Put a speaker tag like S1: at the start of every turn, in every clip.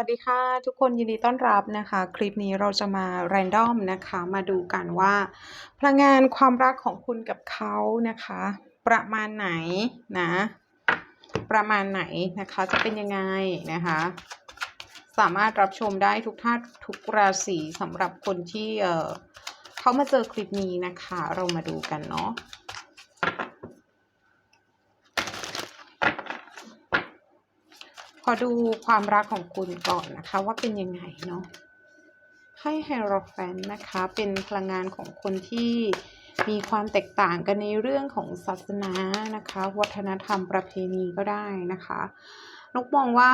S1: วัสดีค่ะ ทุกคนยินดีต้อนรับนะคะ คลิปนี้เราจะมาแรนดอมนะคะ มาดูกันว่า พลังงานความรักของคุณกับเขานะคะ ประมาณไหนนะ ประมาณไหนนะคะจะเป็นยังไงนะคะ สามารถรับชมได้ทุกท่านทุกราศีสำหรับคนที่เออเขามาเจอคลิปนี้นะคะ เรามาดูกันเนาะ อดูความรักของคุณก่อนนะคะ ว่าเป็นยังไงเนาะให้ไฮโรแฟนนะคะ เป็นพลังงานของคนที่มีความแตกต่างกันในเรื่องของศาสนานะคะ วัฒนธรรมประเพณีก็ได้นะคะนกมองว่า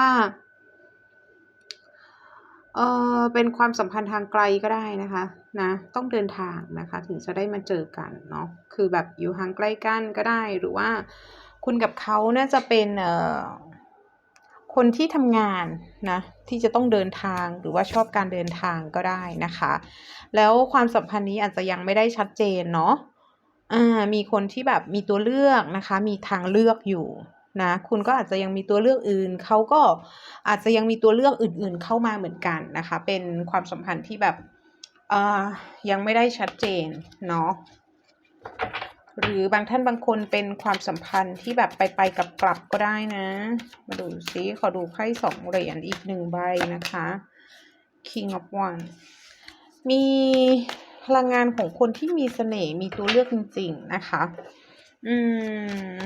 S1: เออเป็นความสัมพันธ์ทางไกลก็ได้นะคะนะต้องเดินทางนะคะ ถึงจะได้มาเจอกันเนาะคือแบบอยู่ห่างใกล้กันก็ได้หรือว่าคุณกับเขาน่าจะเป็นเอ่อ คนที่ทำงานนะที่จะต้องเดินทางหรือว่าชอบการเดินทางก็ได้นะคะ แล้วความสัมพันธ์นี้อาจจะยังไม่ได้ชัดเจนเนาะอ่ามีคนที่แบบมีตัวเลือกนะคะ มีทางเลือกอยู่นะคุณก็อาจจะยังมีตัวเลือกอื่นเขาก็อาจจะยังมีตัวเลือกอื่น ๆ เข้ามาเหมือนกันนะคะ เป็นความสัมพันธ์ที่แบบอ่ายังไม่ได้ชัดเจนเนาะ หรือบางท่านบางคนเป็นความสัมพันธ์ที่แบบไปไปกับกลับก็ได้นะ มาดูซิขอดูไพ่สองเหรียญอีกหนึ่งใบนะคะ King of Wands มีพลังงานของคนที่มีเสน่ห์มีตัวเลือกจริง ๆ นะคะ อืม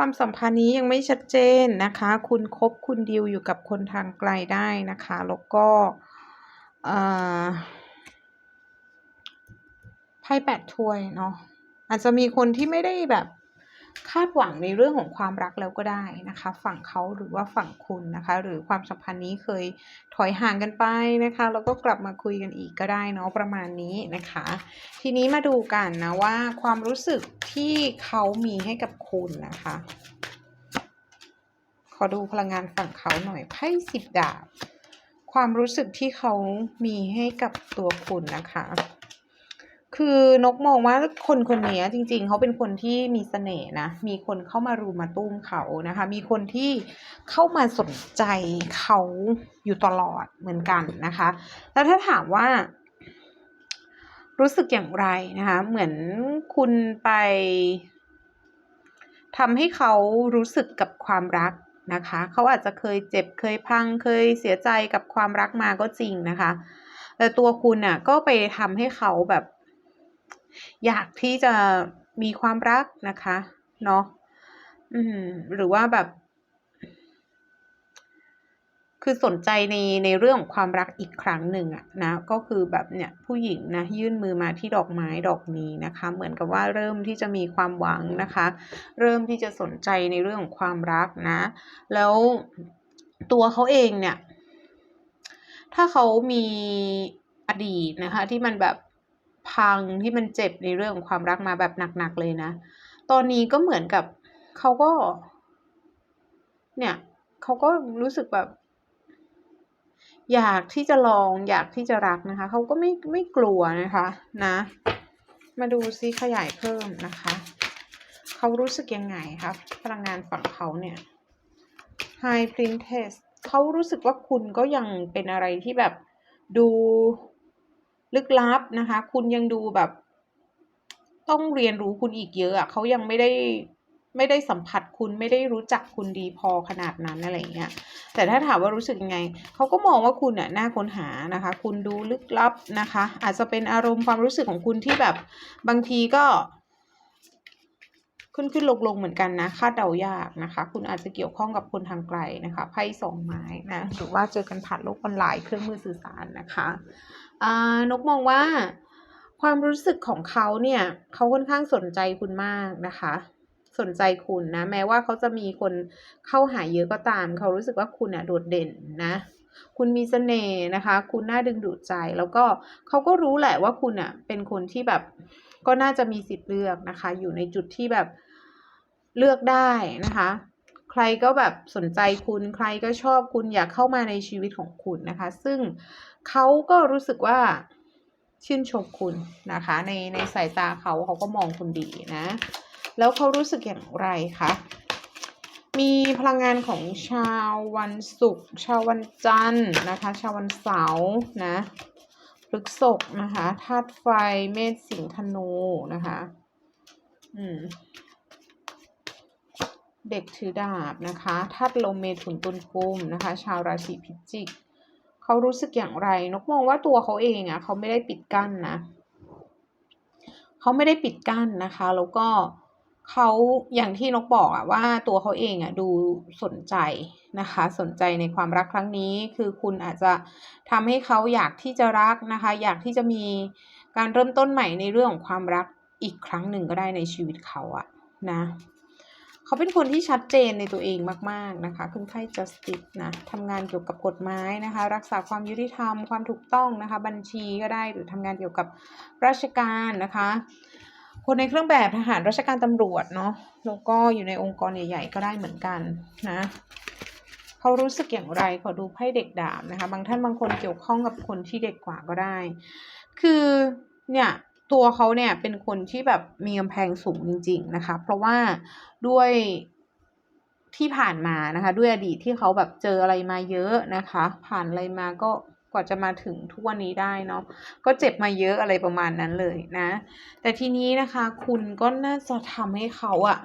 S1: ความสัมพันธ์นี้ยังไม่ชัดเจนนะคะ คุณคบคุณดิวอยู่กับคนทางไกลได้นะคะ แล้วก็ไพ่แปดถ้วยเนาะอาจจะมีคนที่ไม่ได้แบบ คาดหวังในเรื่องของความรักแล้วก็ได้นะคะ ฝั่งเขาหรือว่าฝั่งคุณนะคะ หรือความสัมพันธ์นี้เคยถอยห่างกันไปนะคะแล้วก็กลับมาคุยกันอีกก็ได้เนาะประมาณนี้นะคะ ทีนี้มาดูกันนะว่าความรู้สึกที่เขามีให้กับคุณนะคะ ขอดูพลังงานฝั่งเขาหน่อยไพ่สิบดาบความรู้สึกที่เขามีให้กับตัวคุณนะคะ คือนกมองว่าคนคนนี้จริง ๆ เขาเป็นคนที่มีเสน่ห์นะ มีคนเข้ามารูมาตุ้มเขานะคะ มีคนที่เข้ามาสนใจเขาอยู่ตลอดเหมือนกันนะคะ แล้วถ้าถามว่า รู้สึกอย่างไรนะคะ เหมือนคุณไปทำให้เขารู้สึกกับความรักนะคะ เขาอาจจะเคยเจ็บเคยพังเคยเสียใจกับความรักมาก็จริงนะคะ แต่ตัวคุณน่ะก็ไปทำให้เขาแบบ อยากที่จะมีความรักนะคะเนาะอืม หรือว่าแบบ คือสนใจในในเรื่องของความรักอีกครั้งหนึ่งอะนะ ก็คือแบบเนี่ยผู้หญิงนะยื่นมือมาที่ดอกไม้ดอกนี้นะคะ เหมือนกับว่าเริ่มที่จะมีความหวังนะคะ เริ่มที่จะสนใจในเรื่องของความรักนะ แล้วตัวเขาเองเนี่ย ถ้าเขามีอดีตนะคะ ที่มันแบบ พังที่มันเจ็บในเรื่องของความรักมาแบบหนักๆเลยนะ ตอนนี้ก็เหมือนกับเขาก็ เนี่ยเขาก็รู้สึกแบบ อยากที่จะลองอยากที่จะรักนะคะ เขาก็ไม่ไม่กลัวนะคะ นะ มาดูซิขยายเพิ่มนะคะ เขารู้สึกยังไงครับพลังงานฝั่งเขาเนี่ย High Princess เขารู้สึกว่าคุณก็ยังเป็นอะไรที่แบบดู ลึกลับนะคะ คุณยังดูแบบ ต้องเรียนรู้คุณอีกเยอะอะเขายังไม่ได้ไม่ได้สัมผัสคุณไม่ได้รู้จักคุณดีพอขนาดนั้นอะไรเงี้ย แต่ถ้าถามว่ารู้สึกยังไง เขาก็มองว่าคุณเนี่ยน่าค้นหานะคะ คุณดูลึกลับนะคะ อาจจะเป็นอารมณ์ความรู้สึกของคุณที่แบบบางทีก็ ขึ้นขึ้นลงลงเหมือนกันนะคาดเดายากนะคะ คุณอาจจะเกี่ยวข้องกับคนทางไกลนะคะไพ่สองไม้นะหรือว่าเจอกันผ่านโลกออนไลน์เครื่องมือสื่อสารนะคะ นกมองว่าความรู้สึกของเขาเนี่ยเขาค่อนข้างสนใจคุณมากนะคะ สนใจคุณนะ แม้ว่าเขาจะมีคนเข้าหาเยอะก็ตาม เขารู้สึกว่าคุณอะโดดเด่นนะ คุณมีเสน่ห์นะคะ คุณน่าดึงดูดใจ แล้วก็เขาก็รู้แหละว่าคุณอะเป็นคนที่แบบก็น่าจะมีสิทธิ์เลือกนะคะ อยู่ในจุดที่แบบเลือกได้นะคะ รก็แบบสนใจคุณใครก็ชอบคุณอยากเข้ามาในชีวิตของคุณนะคะ ซึ่งเขาก็รู้สึกว่าชื่นชมคุณนะคะ ในในสายตาเขาเขาก็มองคุณดีนะ แล้วเขารู้สึกอย่างไรคะมีพลังงานของชาววันศุกร์ชาววันจันทร์นะคะ ชาววันเสาร์นะพฤกษกนะคะธาตุไฟเมษสิงห์ธนูนะคะ อืม เด็กถือดาบนะคะธาตุลมเมถุนตุลกุมนะคะ ชาวราศีพิจิกเขารู้สึกอย่างไร นกมองว่าตัวเขาเองอะ่ะเขาไม่ได้ปิดกั้นนะเขาไม่ได้ปิดกั้นนะคะ แล้วก็เขาอย่างที่นกบอกอะว่าตัวเขาเองอะดูสนใจนะคะ สนใจในความรักครั้งนี้ คือคุณอาจจะทำให้เขาอยากที่จะรักนะคะ อยากที่จะมีการเริ่มต้นใหม่ในเรื่องของความรักอีกครั้งหนึ่งก็ได้ในชีวิตเขาอะนะ เขาเป็นคนที่ชัดเจนในตัวเองมาก ๆ นะคะคุณไพ่ justice นะทำงานเกี่ยวกับกฎหมายนะคะ รักษาความยุติธรรมความถูกต้องนะคะ บัญชีก็ได้หรือทำงานเกี่ยวกับราชการนะคะ คนในเครื่องแบบทหารราชการตำรวจเนาะแล้วก็อยู่ในองค์กรใหญ่ ๆ ก็ได้เหมือนกันนะเขารู้สึกอย่างไรขอดูไพ่เด็กดาบนะคะ บางท่านบางคนเกี่ยวข้องกับคนที่เด็กกว่าก็ได้ คือเนี่ย ตัวเขาเนี่ยเป็นคนที่แบบมีกำแพงสูงจริง ๆนะคะ เพราะว่าด้วยที่ผ่านมานะคะ ด้วยอดีตที่เขาแบบเจออะไรมาเยอะนะคะ ผ่านอะไรมาก็กว่าจะมาถึงทุกวันนี้ได้เนาะก็เจ็บมาเยอะอะไรประมาณนั้นเลยนะ แต่ทีนี้นะคะ คุณก็น่าจะทำให้เขาอะ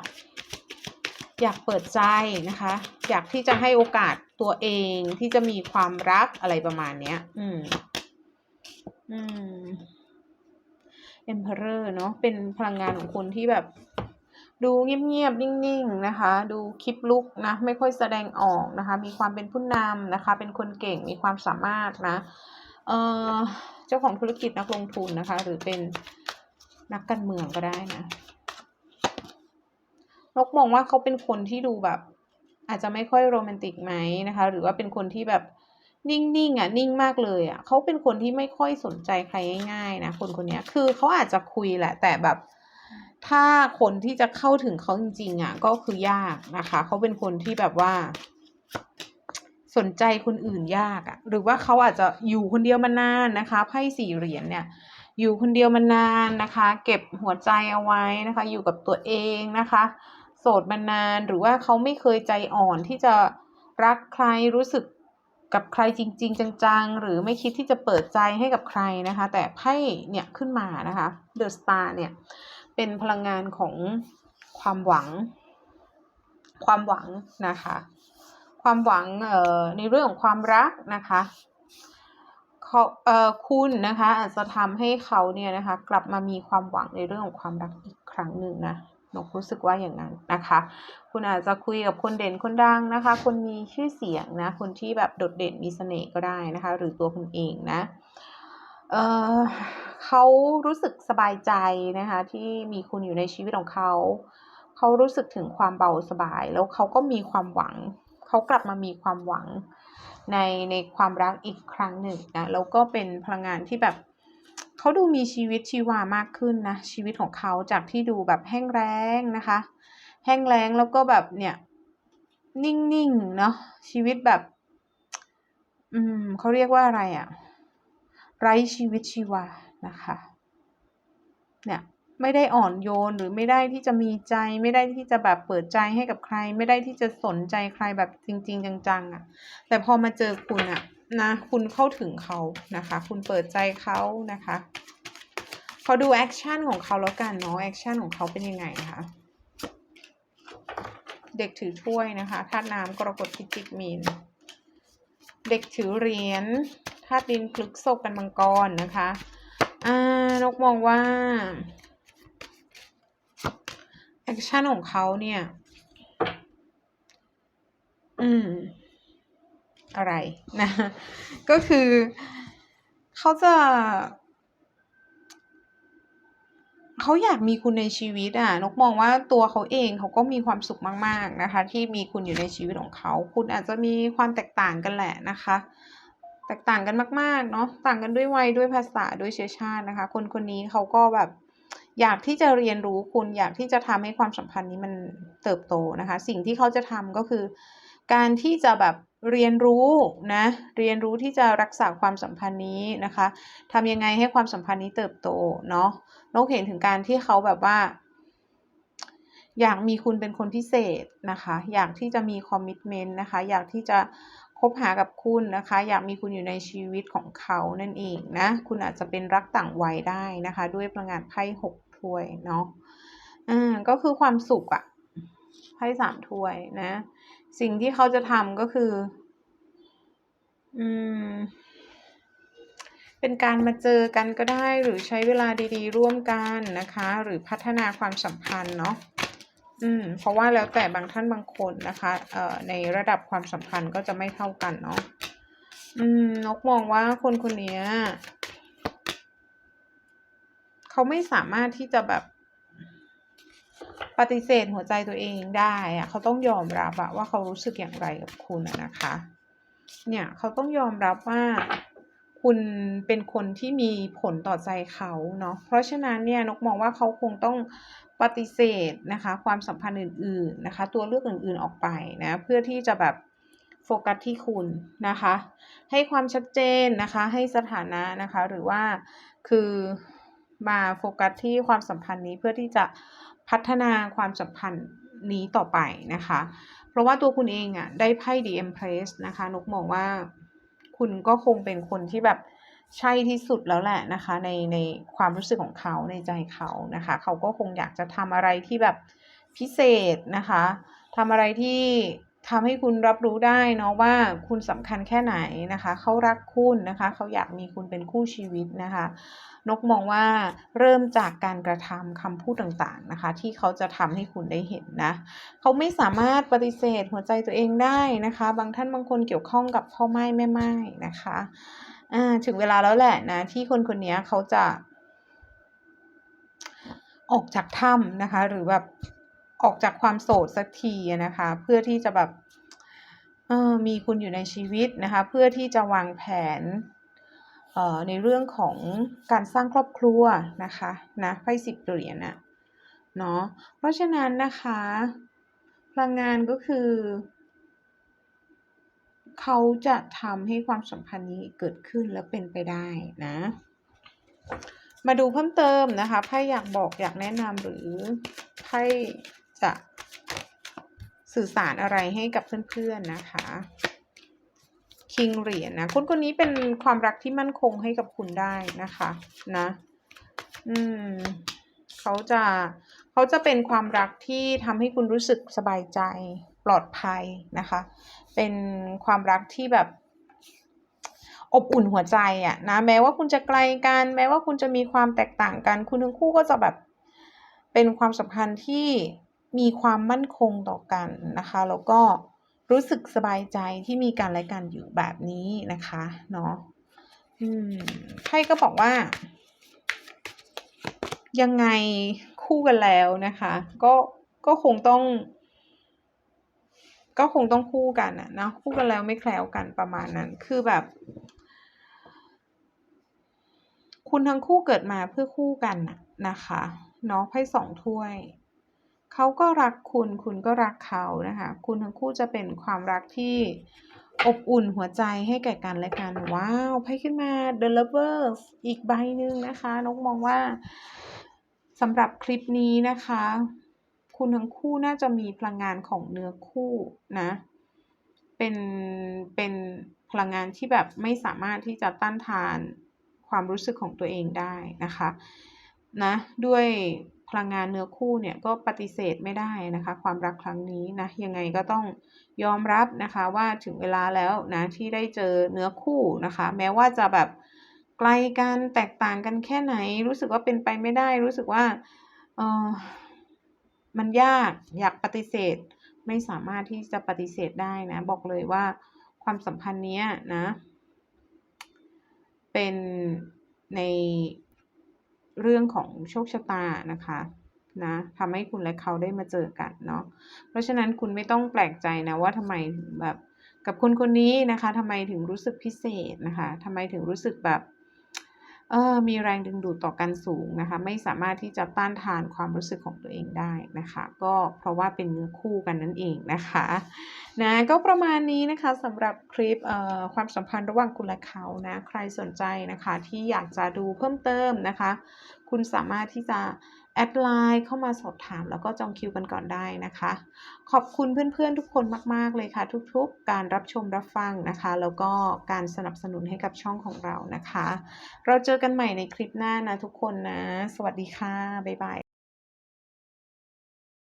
S1: อยากเปิดใจนะคะ อยากที่จะให้โอกาสตัวเองที่จะมีความรักอะไรประมาณเนี้ย อืม อืม Emperor เนาะเป็นพลังงานของคนที่แบบดูเงียบๆ นิ่งๆ นะคะ ดูคลิปลุกนะ ไม่ค่อยแสดงออกนะคะ มีความเป็นผู้นำนะคะ เป็นคนเก่ง มีความสามารถนะ เอ่อ เจ้าของธุรกิจนักลงทุนนะคะ หรือเป็นนักการเมืองก็ได้นะ นกมองว่าเขาเป็นคนที่ดูแบบ อาจจะไม่ค่อยโรแมนติกไหมนะคะ หรือว่าเป็นคนที่แบบ นิ่งๆอะนิ่งมากเลยอะเขาเป็นคนที่ไม่ค่อยสนใจใครง่ายๆนะคนคนนี้คือเขาอาจจะคุยแหละ แต่แบบถ้าคนที่จะเข้าถึงเขาจริงๆอะก็คือยากนะคะเขาเป็นคนที่แบบว่า สนใจคนอื่นยากอะ หรือว่าเขาอาจจะอยู่คนเดียวมานานนะคะไพ่สี่เหรียญเนี่ย อยู่คนเดียวมานานนะคะ เก็บหัวใจเอาไว้นะคะ อยู่กับตัวเองนะคะ โสดมานานหรือว่าเขาไม่เคยใจอ่อนที่จะรักใครรู้สึก กับใครจริง ๆ จังๆ หรือไม่คิดที่จะเปิดใจให้กับใครนะคะ แต่ไพ่เนี่ยขึ้นมานะคะ The Star เนี่ยเป็นพลังงานของความหวัง ความหวังนะคะ ความหวังเอ่อในเรื่องของความรักนะคะเขาเอ่อคุณนะคะอาจจะทำให้เขาเนี่ยนะคะ กลับมามีความหวังในเรื่องของความรักอีกครั้งหนึ่งนะ นกรู้สึกว่าอย่างนั้นนะคะ คุณอาจจะคุยกับคนเด่นคนดังนะคะ คนมีชื่อเสียงนะ คนที่แบบโดดเด่นมีเสน่ห์ก็ได้นะคะ หรือตัวคุณเองนะเออเขารู้สึกสบายใจนะคะ ที่มีคุณอยู่ในชีวิตของเขา เขารู้สึกถึงความเบาสบาย แล้วเขาก็มีความหวัง เขากลับมามีความหวังในในความรักอีกครั้งหนึ่งนะ แล้วก็เป็นพลังงานที่แบบ เขาดูมีชีวิตชีวามากขึ้นนะ ชีวิตของเขาจากที่ดูแบบแห้งแล้งนะคะ แห้งแล้งแล้วก็แบบเนี่ยนิ่งๆเนาะชีวิตแบบ อืมเขาเรียกว่าอะไรอะไร้ชีวิตชีวานะคะ เนี่ยไม่ได้อ่อนโยนหรือไม่ได้ที่จะมีใจไม่ได้ที่จะแบบเปิดใจให้กับใคร ไม่ได้ที่จะสนใจใครแบบจริง ๆ จังๆอะ่ะ แต่พอมาเจอคุณอะ่ะ นะ คุณเข้าถึงเขานะคะ คุณเปิดใจเขานะคะขอดูแอคชั่นของเขาแล้วกันเนาะแอคชั่นของเขาเป็นยังไงนะคะเด็กถือถ้วยนะคะธาตุน้ำกรกฎพิจิกมีน เด็กถือเหรียญธาตุดินพฤกษกกันมังกรนะคะอ่านกมองว่าแอคชั่นของเขาเนี่ย อืม อะไรนะ ก็คือเขาจะเขาอยากมีคุณในชีวิตอะนกมองว่าตัวเขาเองเขาก็มีความสุขมาก ๆนะคะ ที่มีคุณอยู่ในชีวิตของเขา คุณอาจจะมีความแตกต่างกันแหละนะคะ แตกต่างกันมาก ๆ เนาะต่างกันด้วยวัยด้วยภาษาด้วยเชื้อชาตินะคะ คนคนนี้เขาก็แบบอยากที่จะเรียนรู้คุณอยากที่จะทำให้ความสัมพันธ์นี้มันเติบโตนะคะ สิ่งที่เขาจะทำก็คือ การที่จะแบบ เรียนรู้นะเรียนรู้ที่จะรักษาความสัมพันธ์นี้นะคะทำยังไงให้ความสัมพันธ์นี้เติบโตเนาะนกเห็นถึงการที่เขาแบบว่า อยากมีคุณเป็นคนพิเศษนะคะ อยากที่จะมีคอมมิชเมนต์นะคะ อยากที่จะคบหากับคุณนะคะ อยากมีคุณอยู่ในชีวิตของเขานั่นเองนะ คุณอาจจะเป็นรักต่างวัยได้นะคะ ด้วยพลังงานไพ่หกถ้วยเนาะอ่าก็คือความสุขอะ ไพ่สามถ้วยนะ สิ่งที่เขาจะทำก็คือ อืม เป็นการมาเจอกันก็ได้หรือใช้เวลาดี ๆ ร่วมกันนะคะ หรือพัฒนาความสัมพันธ์เนาะอืม เพราะว่าแล้วแต่บางท่านบางคนนะคะ เอ่อ ในระดับความสัมพันธ์ก็จะไม่เท่ากันเนาะ อืม นกมองว่าคนคนนี้เขาไม่สามารถที่จะแบบ ปฏิเสธหัวใจตัวเองได้อะเขาต้องยอมรับอะว่าเขารู้สึกอย่างไรกับคุณนะคะ เนี่ยเขาต้องยอมรับว่าคุณเป็นคนที่มีผลต่อใจเขาเนาะ เพราะฉะนั้นเนี่ยนกมองว่าเขาคงต้องปฏิเสธนะคะ ความสัมพันธ์อื่น ๆนะคะ ตัวเลือกอื่นๆออกไปนะ เพื่อที่จะแบบโฟกัสที่คุณนะคะ ให้ความชัดเจนนะคะ ให้สถานะนะคะ หรือว่าคือมาโฟกัสที่ความสัมพันธ์นี้เพื่อที่จะ พัฒนาความสัมพันธ์นี้ต่อไปนะคะ เพราะว่าตัวคุณเองอะได้ไพ่ The Empress นะคะนกมองว่าคุณก็คงเป็นคนที่แบบใช่ที่สุดแล้วแหละนะคะ ในในความรู้สึกของเขาในใจเขานะคะ เขาก็คงอยากจะทำอะไรที่แบบพิเศษนะคะทำอะไรที่ ทำให้คุณรับรู้ได้เนาะว่าคุณสำคัญแค่ไหนนะคะเขารักคุณนะคะเขาอยากมีคุณเป็นคู่ชีวิตนะคะ นกมองว่าเริ่มจากการกระทำคำพูดต่างๆนะคะ ที่เขาจะทำให้คุณได้เห็นนะเขาไม่สามารถปฏิเสธหัวใจตัวเองได้นะคะ บางท่านบางคนเกี่ยวข้องกับพ่อไม้แม่ไม้นะคะอ่าถึงเวลาแล้วแหละนะที่คนคนนี้เขาจะ ออกจากถ้ำนะคะ หรือแบบ ออกจากความโสดสักทีนะคะ เพื่อที่จะแบบเออมีคุณอยู่ในชีวิตนะคะ เพื่อที่จะวางแผนเอ่อในเรื่องของการสร้างครอบครัวนะคะนะไพ่สิบเหรียญนะเนาะเพราะฉะนั้นนะคะ พลังงานก็คือ เขาจะทำให้ความสัมพันธ์นี้เกิดขึ้นและเป็นไปได้นะ มาดูเพิ่มเติมนะคะไพ่อยากบอกอยากแนะนำหรือไพ่ จะสื่อสารอะไรให้กับเพื่อนๆนะคะ คิงเหรียญนะคนคนนี้เป็นความรักที่มั่นคงให้กับคุณได้นะคะนะ อืมเขาจะเขาจะเป็นความรักที่ทำให้คุณรู้สึกสบายใจปลอดภัยนะคะ เป็นความรักที่แบบอบอุ่นหัวใจอะนะแม้ว่าคุณจะไกลกัน แม้ว่าคุณจะมีความแตกต่างกัน คุณทั้งคู่ก็จะแบบเป็นความสัมพันธ์ที่ มีความมั่นคงต่อกันนะคะ แล้วก็รู้สึกสบายใจที่มีการและกันอยู่แบบนี้นะคะเนาะไพ่ก็บอกว่า ยังไงคู่กันแล้วนะคะ ก็ก็คงต้อง ก็คงต้องคู่กันอะนะคู่กันแล้วไม่แคล้วกันประมาณนั้น คือแบบ คุณทั้งคู่เกิดมาเพื่อคู่กันนะคะเนาะไพ่สองถ้วย เขาก็รักคุณ คุณก็รักเขานะคะ คุณทั้งคู่จะเป็นความรักที่อบอุ่นหัวใจให้แก่กันและกัน ว้าวไพ่ขึ้นมา The Lovers อีกใบหนึ่งนะคะ นกมองว่าสำหรับคลิปนี้นะคะ คุณทั้งคู่น่าจะมีพลังงานของเนื้อคู่นะ เป็นเป็นพลังงานที่แบบไม่สามารถที่จะต้านทานความรู้สึกของตัวเองได้นะคะ นะ ด้วย พลังงานเนื้อคู่เนี่ยก็ปฏิเสธไม่ได้นะคะ ความรักครั้งนี้นะยังไงก็ต้องยอมรับนะคะว่าถึงเวลาแล้วนะที่ได้เจอเนื้อคู่นะคะ แม้ว่าจะแบบไกลกันแตกต่างกันแค่ไหน รู้สึกว่าเป็นไปไม่ได้ รู้สึกว่าเออมันยากอยากปฏิเสธไม่สามารถที่จะปฏิเสธได้นะ บอกเลยว่าความสัมพันธ์เนี้ยนะ เป็นใน เรื่องของโชคชะตานะคะนะทำให้คุณและเขาได้มาเจอกันเนาะเพราะฉะนั้นคุณไม่ต้องแปลกใจนะว่าทำไมแบบกับคนคนนี้นะคะทำไมถึงรู้สึกพิเศษนะคะทำไมถึงรู้สึกแบบ เออมีแรงดึงดูดต่อกันสูงนะคะ ไม่สามารถที่จะต้านทานความรู้สึกของตัวเองได้นะคะ ก็เพราะว่าเป็นเนื้อคู่กันนั่นเองนะคะนะก็ประมาณนี้นะคะสำหรับคลิปเอ่อความสัมพันธ์ระหว่างคุณและเขานะใครสนใจนะคะที่อยากจะดูเพิ่มเติมนะคะ คุณสามารถที่จะ แอดไลน์เข้ามาสอบถามแล้วก็จองคิวกันก่อนได้นะคะ ขอบคุณเพื่อนๆทุกคนมาก ๆ เลยค่ะ ทุกๆ การรับชมรับฟังนะคะ แล้วก็การสนับสนุนให้กับช่องของเรานะคะ เราเจอกันใหม่ในคลิปหน้านะทุกคนนะ สวัสดีค่ะ บ๊ายบาย